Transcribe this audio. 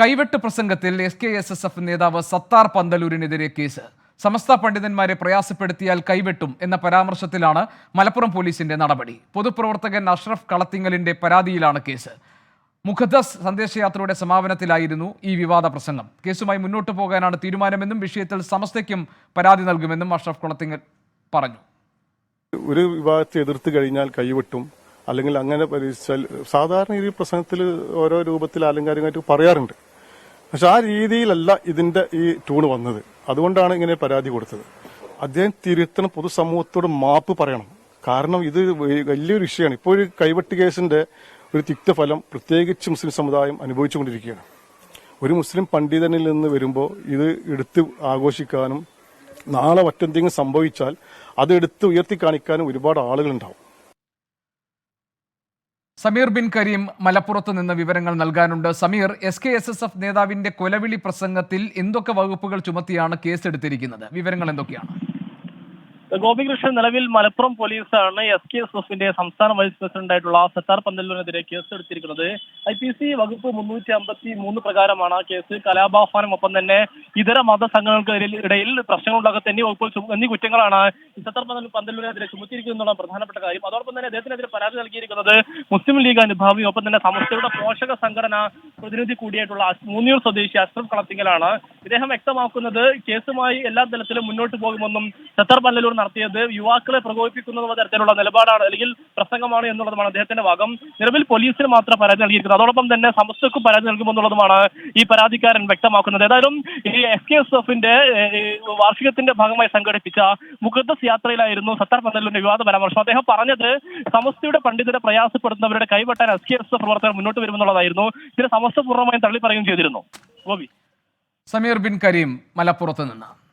കൈവെട്ട് പ്രസംഗത്തിൽ S K S S F നേതാവ് Sattar പന്തലൂരിനെതിരെ case. സമസ്ത പണ്ഡിതന്മാരെ പ്രയാസപ്പെടുത്തിയാൽ കൈവെട്ടും എന്ന പരാമർശത്തിലാണ് മലപ്പുറം പോലീസിന്റെ നടപടി. പൊതുപ്രവർത്തകൻ അഷ്റഫ് കളത്തിങ്ങലിന്റെ പരാതിയിലാണ് കേസ്. മുഖദസ് സന്ദേശയാത്രയുടെ സമാപനത്തിലായിരുന്നു ഈ വിവാദ പ്രസംഗം. കേസുമായി മുന്നോട്ടു പോകാനാണ് തീരുമാനമെന്നും വിഷയത്തിൽ സമസ്തയ്ക്കും പരാതി നൽകുമെന്നും അഷ്റഫ് കളത്തിങ്ങൽ പറഞ്ഞു. ഒരു വിവാദത്തെ എതിർത്ത് കഴിഞ്ഞാൽ കൈവിട്ടും അല്ലെങ്കിൽ അങ്ങനെ പരിഹരിച്ചാൽ സാധാരണ ഈ പ്രസംഗത്തിൽ ഓരോ രൂപത്തിൽ ആലങ്കാരികമായിട്ട് പറയാറുണ്ട്. പക്ഷെ ആ രീതിയിലല്ല ഇതിന്റെ ഈ ട്യൂണ് വന്നത്. അതുകൊണ്ടാണ് ഇങ്ങനെ പരാതി കൊടുത്തത്. അദ്ദേഹം തിരുത്തണം പൊതുസമൂഹത്തോട് മാപ്പ് പറയണം. കാരണം ഇത് വലിയൊരു വിഷയമാണ്. ഇപ്പോൾ ഒരു കൈവെട്ട് കേസിന്റെ ഒരു തിക്തഫലം പ്രത്യേകിച്ച് മുസ്ലിം സമുദായം അനുഭവിച്ചുകൊണ്ടിരിക്കുകയാണ്. ഒരു മുസ്ലിം പണ്ഡിതനിൽ നിന്ന് വരുമ്പോൾ ഇത് എടുത്ത് ആഘോഷിക്കാനും നാളെ മറ്റെന്തെങ്കിലും സംഭവിച്ചാൽ അത് എടുത്ത് ഉയർത്തി കാണിക്കാനും ഒരുപാട് ആളുകളുണ്ടാവും. സമീർ ബിൻ കരീം മലപ്പുറത്ത് നിന്ന് വിവരങ്ങൾ നൽകാനുണ്ട്. Sameer S K S S F നേതാവിന്റെ കൊലവിളി പ്രസംഗത്തിൽ എന്തൊക്കെ വകുപ്പുകൾ ചുമത്തിയാണ് കേസെടുത്തിരിക്കുന്നത്? വിവരങ്ങൾ എന്തൊക്കെയാണ്? ഗോപികൃഷ്ണൻ നിലവിൽ മലപ്പുറം പോലീസാണ് എസ് കെ എസ് എഫിന്റെ സംസ്ഥാന വൈസ് പ്രസിഡന്റായിട്ടുള്ള സത്താർ പന്തല്ലൂരിനെതിരെ കേസെടുത്തിരിക്കുന്നത്. ഐ പി സി വകുപ്പ് മുന്നൂറ്റി അമ്പത്തി മൂന്ന് പ്രകാരമാണ് കേസ്. കലാപാഹ്വാനം ഒപ്പം തന്നെ ഇതര മത സംഘടനകൾക്ക് ഇടയിൽ പ്രശ്നങ്ങളുണ്ടാകത്ത എന്നീ വകുപ്പ് എന്നീ കുറ്റങ്ങളാണ് സത്താർ പന്തല്ലൂർ പന്തല്ലൂരിനെതിരെ ചുമത്തിയിരിക്കുന്നത് എന്നുള്ള പ്രധാനപ്പെട്ട കാര്യം. അതോടൊപ്പം തന്നെ അദ്ദേഹത്തിനെതിരെ പരാതി നൽകിയിരിക്കുന്നത് മുസ്ലിം ലീഗ് അനുഭാവി ഒപ്പം തന്നെ സമസ്തയുടെ പോഷക സംഘടന പ്രതിനിധി കൂടിയായിട്ടുള്ള മൂന്നൂർ സ്വദേശി അഷ്റഫ് കളത്തിങ്കലാണ് ഇദ്ദേഹം വ്യക്തമാക്കുന്നത് കേസുമായി എല്ലാ തലത്തിലും മുന്നോട്ട് പോകുമെന്നും സത്താർ പല്ലൂർ നടത്തിയത്. യുവാക്കളെ പ്രകോപിപ്പിക്കുന്ന തരത്തിലുള്ള നിലപാടാണ് അല്ലെങ്കിൽ പ്രസംഗമാണ് എന്നുള്ളതുമാണ് അദ്ദേഹത്തിന്റെ ഭാഗം. നിലവിൽ പോലീസിന് മാത്രം പരാതി നൽകിയിരിക്കുന്നത്. അതോടൊപ്പം തന്നെ സമസ്തക്കും പരാതി നൽകുമെന്നുള്ളതുമാണ് ഈ പരാതിക്കാരൻ വ്യക്തമാക്കുന്നത്. ഏതായാലും ഈ എസ് കെ എസ് എഫിന്റെ വാർഷികത്തിന്റെ ഭാഗമായി സംഘടിപ്പിച്ച മുഖദ്ദസ് യാത്രയിലായിരുന്നു സത്താർ പന്തലിന്റെ വിവാദ പരാമർശം. അദ്ദേഹം പറഞ്ഞത് സമസ്തയുടെ പണ്ഡിതരെ പ്രയാസപ്പെടുന്നവരുടെ കൈവെട്ടാൻ എസ് കെ എസ് എഫ് പ്രവർത്തകർ മുന്നോട്ട് വരുമെന്നുള്ളതായിരുന്നു. ഇതിനെ സമസ്ത പൂർണമായും തള്ളി പറയുകയും ചെയ്തിരുന്നു. ഗോപി. സമീർ ബിൻ കരീം മലപ്പുറത്ത് നിന്ന്.